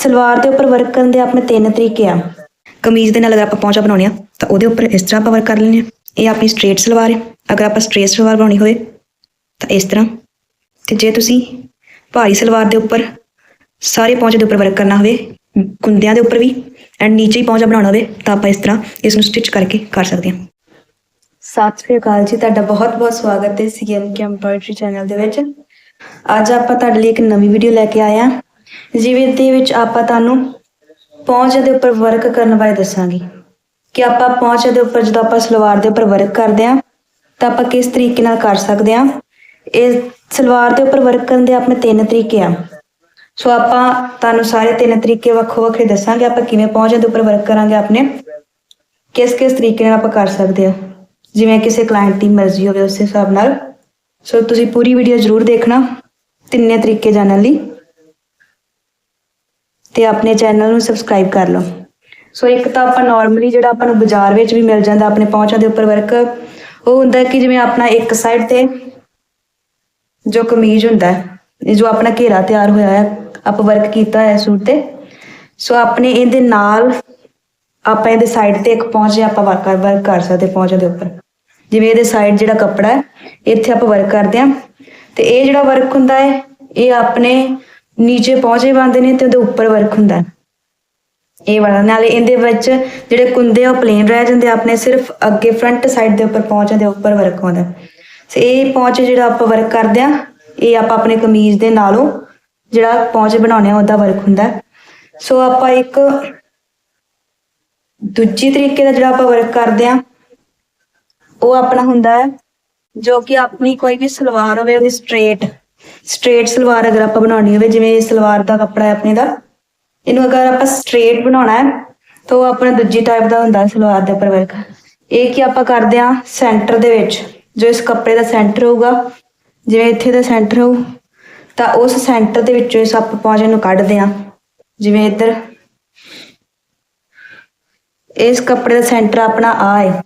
ਸਲਵਾਰ ਦੇ ਉੱਪਰ ਵਰਕ ਕਰਨ ਦੇ ਆਪਣੇ ਤਿੰਨ ਤਰੀਕੇ ਆ। ਕਮੀਜ਼ ਦੇ ਨਾਲ ਅਗਰ ਆਪਾਂ ਪੌਂਚਾ ਬਣਾਉਣੇ ਆ, ਤਾਂ ਉਹਦੇ ਉੱਪਰ ਇਸ ਤਰ੍ਹਾਂ ਆਪਾਂ ਵਰਕ ਕਰ ਲੈਂਦੇ ਆ। ਇਹ ਆਪਣੀ ਸਟ੍ਰੇਟ ਸਲਵਾਰ ਹੈ ਅਗਰ ਆਪਾਂ ਸਟ੍ਰੇਟ ਸਲਵਾਰ ਬਣਾਉਣੀ ਹੋਵੇ, ਤਾਂ ਇਸ ਤਰ੍ਹਾਂ। ਤੇ ਜੇ ਤੁਸੀਂ ਭਾਰੀ ਸਲਵਾਰ ਦੇ ਉੱਪਰ ਸਾਰੇ ਪੌਂਚੇ ਦੇ ਉੱਪਰ ਵਰਕ ਕਰਨਾ ਹੋਵੇ, ਗੁੰਦਿਆਂ ਦੇ ਉੱਪਰ ਵੀ ਐਂਡ ਨੀਚੇ ਹੀ ਪੌਂਚਾ ਬਣਾਉਣਾ ਹੋਵੇ, ਤਾਂ ਆਪਾਂ ਇਸ ਤਰ੍ਹਾਂ ਇਸ ਨੂੰ ਸਟਿਚ ਕਰਕੇ ਕਰ ਸਕਦੇ ਹਾਂ ਸਤਿ ਸ਼੍ਰੀ ਅਕਾਲ ਜੀ। ਤੁਹਾਡਾ ਬਹੁਤ-ਬਹੁਤ ਸਵਾਗਤ ਹੈ ਸੀਐਮ ਕੇ ਐਮਬਰਾਇਡਰੀ ਚੈਨਲ ਦੇ ਵਿੱਚ। ਅੱਜ ਆਪਾਂ ਤੁਹਾਡੇ ਲਈ ਇੱਕ ਨਵੀਂ ਵੀਡੀਓ ਲੈ ਕੇ ਆਏ ਹਾਂ ਜਿਵੇਂ ਦੇ ਵਿੱਚ ਆਪਾਂ ਤੁਹਾਨੂੰ ਪਹੁੰਚ ਦੇ ਉੱਪਰ ਵਰਕ ਕਰਨ ਬਾਰੇ ਦੱਸਾਂਗੇ। ਕਿ ਆਪਾਂ ਪੌਂਚ ਦੇ ਉੱਪਰ ਜਦੋਂ ਆਪਾਂ ਸਲਵਾਰ ਦੇ ਉੱਪਰ ਵਰਕ ਕਰਦੇ ਹਾਂ, ਤਾਂ ਆਪਾਂ ਕਿਸ ਤਰੀਕੇ ਨਾਲ ਕਰ ਸਕਦੇ ਹਾਂ? ਇਹ ਸਲਵਾਰ ਦੇ ਉੱਪਰ ਵਰਕ ਕਰਨ ਦੇ ਆਪਣੇ ਤਿੰਨ ਤਰੀਕੇ ਆ। ਸੋ ਆਪਾਂ ਤੁਹਾਨੂੰ ਸਾਰੇ ਤਿੰਨ ਤਰੀਕੇ ਵੱਖੋ ਵੱਖਰੇ ਦੱਸਾਂਗੇ, ਆਪਾਂ ਕਿਵੇਂ ਪਹੁੰਚ ਦੇ ਉੱਪਰ ਵਰਕ ਕਰਾਂਗੇ ਆਪਣੇ। ਕਿਸ ਕਿਸ ਤਰੀਕੇ ਨਾਲ ਆਪਾਂ ਕਰ ਸਕਦੇ ਹਾਂ? ਜਿਵੇਂ ਕਿਸੇ ਕਲਾਇੰਟ ਦੀ ਮਰਜ਼ੀ ਹੋਵੇ, ਉਸੇ ਹਿਸਾਬ ਨਾਲ। ਸੋ ਤੁਸੀਂ ਪੂਰੀ ਵੀਡੀਓ ਜ਼ਰੂਰ ਦੇਖਣਾ। ਤਿੰਨੇ ਤਰੀਕੇ ਜਾਣਨ ਲਈ। ਤੇ ਆਪਣੇ ਚੈਨਲ ਨੂੰ ਸਬਸਕ੍ਰਾਈਬ ਕਰ ਲਓ। ਸੋ ਇੱਕ ਤਾਂ ਆਪਾਂ ਨਾਰਮਲੀ ਜਿਹੜਾ ਆਪਾਂ ਨੂੰ ਬਾਜ਼ਾਰ ਵਿੱਚ ਵੀ ਮਿਲ ਜਾਂਦਾ ਆਪਣੇ ਪਹੁੰਚਾਂ ਦੇ ਉੱਪਰ ਵਰਕ ਉਹ ਹੁੰਦਾ ਕਿ ਜਿਵੇਂ ਆਪਣਾ ਇੱਕ ਸਾਈਡ ਤੇ ਜੋ ਕਮੀਜ਼ ਹੁੰਦਾ ਹੈ ਜੋ ਆਪਣਾ ਘੇਰਾ ਤਿਆਰ ਹੋਇਆ ਹੈ, ਆਪਾਂ ਵਰਕ ਕੀਤਾ ਹੈ ਸੂਟ ਤੇ। ਸੋ ਆਪਣੇ ਇਹਦੇ ਨਾਲ ਆਪਾਂ ਇਹਦੇ ਸਾਈਡ ਤੇ ਇੱਕ ਪਹੁੰਚੇ ਆਪਾਂ ਵਰਕ ਵਰਕ ਕਰ ਸਕਦੇ ਪਹੁੰਚੇ ਦੇ ਉੱਪਰ। ਜਿਵੇਂ ਇਹਦੇ ਸਾਈਡ ਜਿਹੜਾ ਕੱਪੜਾ ਹੈ, ਇੱਥੇ ਆਪਾਂ ਵਰਕ ਕਰਦੇ ਹਾਂ। ਤੇ ਇਹ ਜਿਹੜਾ ਵਰਕ ਹੁੰਦਾ ਹੈ, ਇਹ ਆਪਣੇ ਨੀਚੇ ਪਹੁੰਚੇ ਬੰਦੇ ਨੇ ਤੇ ਉਹਦੇ ਉੱਪਰ ਵਰਕ ਹੁੰਦਾ ਇਹ ਵਾਲਾ, ਨਾਲੇ ਇਹਦੇ ਵਿੱਚ ਜਿਹੜੇ ਕੁੰਦੇ ਆ ਪਲੇਨ ਰਹਿ ਜਾਂਦੇ ਆਪਣੇ ਸਿਰਫ ਅੱਗੇ ਫਰੰਟ ਸਾਈਡ ਦੇ ਉੱਪਰ ਪਹੁੰਚੇ ਦੇ ਉੱਪਰ ਵਰਕ ਆਉਂਦਾ ਸੋ ਇਹ ਪਹੁੰਚੇ ਜਿਹੜਾ ਆਪਾਂ ਵਰਕ ਕਰਦੇ ਆ, ਇਹ ਆਪਾਂ ਆਪਣੇ ਕਮੀਜ਼ ਦੇ ਨਾਲੋਂ ਜਿਹੜਾ ਪਹੁੰਚ ਬਣਾਉਣੇ ਆ, ਉਹਦਾ ਵਰਕ ਹੁੰਦਾ ਸੋ ਆਪਾਂ ਇੱਕ ਦੂਜੀ ਤਰੀਕੇ ਦਾ ਜਿਹੜਾ ਆਪਾਂ ਵਰਕ ਕਰਦੇ ਆ, ਉਹ ਆਪਣਾ ਹੁੰਦਾ ਹੈ, ਜੋ ਕਿ ਆਪਣੀ ਕੋਈ ਵੀ ਸਲਵਾਰ ਹੋਵੇ, ਉਹਦੀ ਸਟ੍ਰੇਟ ਸਟ੍ਰੇਟ ਸਲਵਾਰ ਅਗਰ ਆਪਾਂ ਬਣਾਉਣੀ ਹੋਵੇ, ਜਿਵੇਂ ਇਹ ਸਲਵਾਰ ਦਾ ਕੱਪੜਾ ਹੈ ਆਪਣੇ ਦਾ, ਇਹਨੂੰ ਅਗਰ ਆਪਾਂ ਸਟ੍ਰੇਟ ਬਣਾਉਣਾ ਹੈ, ਤਾਂ ਉਹ ਆਪਣਾ ਦੂਜੀ ਟਾਈਪ ਦਾ ਹੁੰਦਾ ਸਲਵਾਰ ਦੇ ਉੱਪਰ ਵਰਕ ਇਹ ਕੀ ਆਪਾਂ ਕਰਦੇ ਆ ਸੈਂਟਰ ਦੇ ਵਿੱਚ, ਜੋ ਇਸ ਕੱਪੜੇ ਦਾ ਸੈਂਟਰ ਹੋਊਗਾ, ਜਿਵੇਂ ਇੱਥੇ ਦਾ ਸੈਂਟਰ ਹੋਊ, ਤਾਂ ਉਸ ਸੈਂਟਰ ਦੇ ਵਿੱਚੋਂ ਇਸ ਆਪਾਂ ਪੌਂਚੇ ਨੂੰ ਕੱਢਦੇ ਆ ਜਿਵੇਂ ਇੱਧਰ। ਇਸ ਕੱਪੜੇ ਦਾ ਸੈਂਟਰ ਆਪਣਾ ਆ ਹੈ।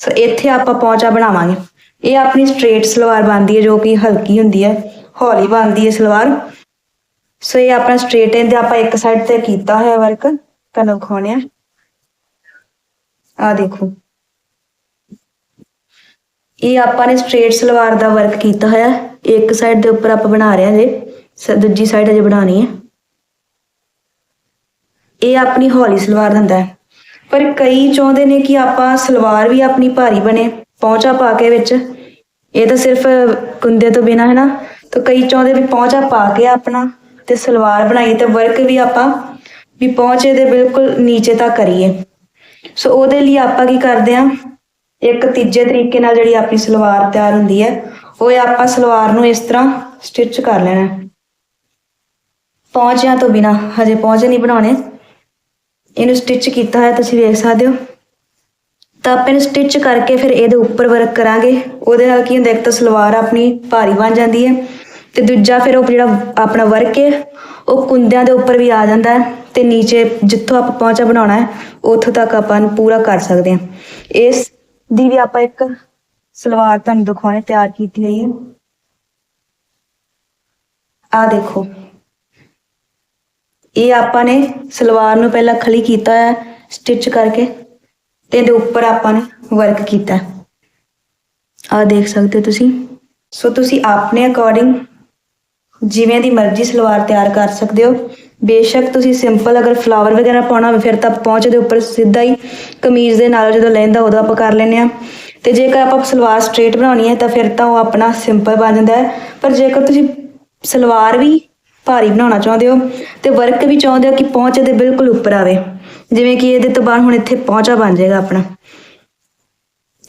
ਸੋ ਇੱਥੇ ਆਪਾਂ ਪੌਂਚਾ ਬਣਾਵਾਂਗੇ। ਇਹ ਆਪਣੀ ਸਟ੍ਰੇਟ ਸਲਵਾਰ ਬਣਦੀ ਹੈ, ਜੋ ਕਿ ਹਲਕੀ ਹੁੰਦੀ ਹੈ। ਹੌਲੀ ਬਣਦੀ ਹੈ ਸਲਵਾਰ। ਸੋ ਇਹ ਆਪਣਾ ਸਟ੍ਰੇਟ ਇਹਦੇ ਆਪਾਂ ਇੱਕ ਸਾਈਡ ਤੇ ਕੀਤਾ ਹੋਇਆ ਵਰਕ ਤੁਹਾਨੂੰ ਦਿਖਾਉਣੇ ਆ। ਦੇਖੋ। ਇਹ ਆਪਾਂ ਨੇ ਸਟ੍ਰੇਟ ਸਲਵਾਰ ਦਾ ਵਰਕ ਕੀਤਾ ਹੋਇਆ। ਇੱਕ ਸਾਈਡ ਦੇ ਉੱਪਰ ਆਪਾਂ ਬਣਾ ਰਹੇ ਹਾਂ ਜੇ। ਦੂਜੀ ਸਾਈਡ ਅਜੇ ਬਣਾਣੀ ਹੈ। ਇਹ ਆਪਣੀ ਹੌਲੀ ਸਲਵਾਰ ਦਿੰਦਾ ਹੈ। ਪਰ ਕਈ ਚਾਹੁੰਦੇ ਨੇ ਕਿ ਆਪਾਂ ਸਲਵਾਰ ਵੀ ਆਪਣੀ ਭਾਰੀ ਬਣੇ ਪਹੁੰਚਾ ਪਾ ਕੇ ਵਿੱਚ। ਇਹ ਤਾਂ ਸਿਰਫ ਕੁੰਦੇ ਤੋਂ ਬਿਨਾ ਹੈ ਨਾ। ਤਾਂ ਕਈ ਚਾਹੁੰਦੇ ਵੀ ਪਹੁੰਚਾ ਪਾ ਕੇ ਆਪਣਾ ਤੇ ਸਲਵਾਰ ਬਣਾਈ ਤੇ ਵਰਕ ਵੀ ਆਪਾਂ ਵੀ ਪਹੁੰਚੇ ਦੇ ਬਿਲਕੁਲ ਨੀਚੇ ਤੱਕ ਕਰੀਏ। ਸੋ ਉਹਦੇ ਲਈ ਆਪਾਂ ਕੀ ਕਰਦੇ ਆ ਇੱਕ ਤੀਜੇ ਤਰੀਕੇ ਨਾਲ ਜਿਹੜੀ ਆਪਣੀ ਸਲਵਾਰ ਤਿਆਰ ਹੁੰਦੀ ਹੈ, ਉਹ ਹੈ ਆਪਾਂ ਸਲਵਾਰ ਨੂੰ ਇਸ ਤਰ੍ਹਾਂ ਸਟਿਚ ਕਰ ਲੈਣਾ। ਪਹੁੰਚਿਆਂ ਤੋਂ ਬਿਨਾ, ਹਜੇ ਪਹੁੰਚੇ ਨਹੀਂ ਬਣਾਉਣੇ। ਇਹਨੂੰ ਸਟਿਚ ਕੀਤਾ ਹੋਇਆ, ਤੁਸੀਂ ਵੇਖ ਸਕਦੇ ਹੋ। ਤਾਂ ਆਪਾਂ ਇਹਨੂੰ ਸਟਿਚ ਕਰਕੇ ਫਿਰ ਇਹਦੇ ਉੱਪਰ ਵਰਕ ਕਰਾਂਗੇ। ਉਹਦੇ ਨਾਲ ਕੀ ਹੁੰਦਾ, ਇੱਕ ਤਾਂ ਸਲਵਾਰ ਆਪਣੀ ਭਾਰੀ ਬਣ ਜਾਂਦੀ ਹੈ। ਤੇ ਦੂਜਾ ਫਿਰ ਉਹ ਜਿਹੜਾ ਆਪਣਾ ਵਰਕ ਹੈ, ਉਹ ਕੁੰਦਿਆਂ ਦੇ ਉੱਪਰ ਵੀ ਆ ਜਾਂਦਾ ਹੈ ਤੇ ਨੀਚੇ ਜਿੱਥੋਂ ਆਪਾਂ ਪਹੁੰਚਾ ਬਣਾਉਣਾ ਹੈ, ਉੱਥੋਂ ਤੱਕ ਆਪਾਂ ਪੂਰਾ ਕਰ ਸਕਦੇ ਹਾਂ। ਇਸ ਦੀ ਵੀ ਆਪਾਂ ਇੱਕ ਸਲਵਾਰ ਤੁਹਾਨੂੰ ਦਿਖਾਉਣੇ, ਤਿਆਰ ਕੀਤੀ ਹੋਈ ਹੈ। ਆ ਦੇਖੋ। ਇਹ ਆਪਾਂ ਨੇ ਸਲਵਾਰ ਨੂੰ ਪਹਿਲਾਂ ਖਲੀ ਕੀਤਾ ਹੈ ਸਟਿਚ ਕਰਕੇ ਤੇ ਇਹਦੇ ਉੱਪਰ ਆਪਾਂ ਨੇ ਵਰਕ ਕੀਤਾ ਆ ਦੇਖ ਸਕਦੇ ਹੋ ਤੁਸੀਂ। ਸੋ ਤੁਸੀਂ ਆਪਣੇ ਅਕੋਰਡਿੰਗ ਜਿਵੇਂ ਦੀ ਮਰਜ਼ੀ ਸਲਵਾਰ ਤਿਆਰ ਕਰ ਸਕਦੇ ਹੋ। ਬੇਸ਼ੱਕ ਤੁਸੀਂ ਸਿੰਪਲ ਅਗਰ ਫਲਾਵਰ ਵਗੈਰਾ ਪਾਉਣਾ ਹੋਵੇ, ਫਿਰ ਤਾਂ ਪਹੁੰਚ ਦੇ ਉੱਪਰ ਸਿੱਧਾ ਹੀ ਕਮੀਜ਼ ਦੇ ਨਾਲ ਜਦੋਂ ਲੈਂਦਾ ਉਦੋਂ ਆਪਾਂ ਕਰ ਲੈਂਦੇ ਆ ਤੇ ਜੇਕਰ ਆਪਾਂ ਸਲਵਾਰ ਸਟ੍ਰੇਟ ਬਣਾਉਣੀ ਹੈ, ਤਾਂ ਫਿਰ ਤਾਂ ਉਹ ਆਪਣਾ ਸਿੰਪਲ ਬਣ ਜਾਂਦਾ ਹੈ। ਪਰ ਜੇਕਰ ਤੁਸੀਂ ਸਲਵਾਰ ਵੀ ਭਾਰੀ ਬਣਾਉਣਾ ਚਾਹੁੰਦੇ ਹੋ, ਤੇ ਵਰਕ ਵੀ ਚਾਹੁੰਦੇ ਹੋ ਕਿ ਪਹੁੰਚ ਦੇ ਬਿਲਕੁਲ ਉੱਪਰ ਆਵੇ। ਜਿਵੇਂ ਕਿ ਇਹਦੇ ਤੋਂ ਬਾਅਦ ਹੁਣ ਇੱਥੇ ਪਹੁੰਚਾ ਬਣ ਜਾਏਗਾ ਆਪਣਾ।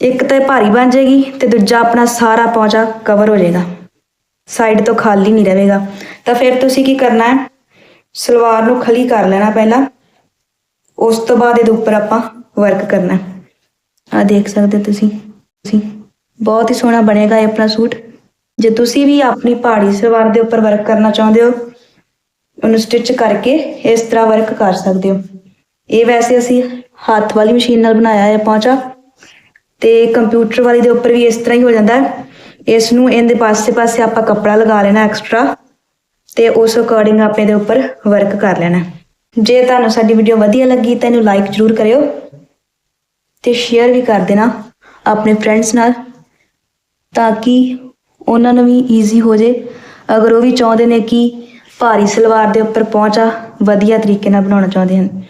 ਇੱਕ ਤਾਂ ਭਾਰੀ ਬਣ ਜਾਏਗੀ ਤੇ ਦੂਜਾ ਆਪਣਾ ਸਾਰਾ ਪਹੁੰਚਾ ਕਵਰ ਹੋ ਜਾਏਗਾ। ਸਾਈਡ ਤੋਂ ਖਾਲੀ ਨਹੀਂ ਰਹੇਗਾ। ਤਾਂ ਫਿਰ ਤੁਸੀਂ ਕੀ ਕਰਨਾ ਹੈ? ਸਲਵਾਰ ਨੂੰ ਖਲੀ ਕਰ ਲੈਣਾ ਪਹਿਲਾਂ। ਉਸ ਤੋਂ ਬਾਅਦ ਇਹਦੇ ਉੱਪਰ ਆਪਾਂ ਵਰਕ ਕਰਨਾ ਆ ਦੇਖ ਸਕਦੇ ਹੋ ਤੁਸੀਂ। ਤੁਸੀਂ ਬਹੁਤ ਹੀ ਸੋਹਣਾ ਬਣੇਗਾ ਇਹ ਆਪਣਾ ਸੂਟ। ਜੇ ਤੁਸੀਂ ਵੀ ਆਪਣੀ ਪਹਾੜੀ ਸਲਵਾਰ ਦੇ ਉੱਪਰ ਵਰਕ ਕਰਨਾ ਚਾਹੁੰਦੇ ਹੋ, ਉਹਨੂੰ ਸਟਿਚ ਕਰਕੇ ਇਸ ਤਰ੍ਹਾਂ ਵਰਕ ਕਰ ਸਕਦੇ ਹੋ। ਇਹ ਵੈਸੇ ਅਸੀਂ ਹੱਥ ਵਾਲੀ ਮਸ਼ੀਨ ਨਾਲ ਬਣਾਇਆ ਹੈ ਪਹੁੰਚਾ ਤੇ ਕੰਪਿਊਟਰ ਵਾਲੀ ਦੇ ਉੱਪਰ ਵੀ ਇਸ ਤਰ੍ਹਾਂ ਹੀ ਹੋ ਜਾਂਦਾ ਹੈ। ਇਸ ਨੂੰ ਇਹਦੇ ਪਾਸੇ ਪਾਸੇ ਆਪਾਂ ਕੱਪੜਾ ਲਗਾ ਲੈਣਾ ਐਕਸਟਰਾ ਤੇ ਉਸ ਅਕੋਰਡਿੰਗ ਆਪਾਂ ਇਹਦੇ ਉੱਪਰ ਵਰਕ ਕਰ ਲੈਣਾ। ਜੇ ਤੁਹਾਨੂੰ ਸਾਡੀ ਵੀਡੀਓ ਵਧੀਆ ਲੱਗੀ ਤਾਂ ਇਹਨੂੰ ਲਾਈਕ ਜ਼ਰੂਰ ਕਰਿਓ ਤੇ ਸ਼ੇਅਰ ਵੀ ਕਰ ਦੇਣਾ ਆਪਣੇ ਫਰੈਂਡਸ ਨਾਲ ਤਾਂ ਕਿ ਉਹਨਾਂ ਨੂੰ ਵੀ ਈਜ਼ੀ ਹੋ ਜੇ। ਅਗਰ ਉਹ ਵੀ ਚਾਹੁੰਦੇ ਨੇ ਕਿ ਭਾਰੀ ਸਲਵਾਰ ਦੇ ਉੱਪਰ ਪਹੁੰਚਾ, ਵਧੀਆ ਤਰੀਕੇ ਨਾਲ ਬਣਾਉਣਾ ਚਾਹੁੰਦੇ ਹਨ।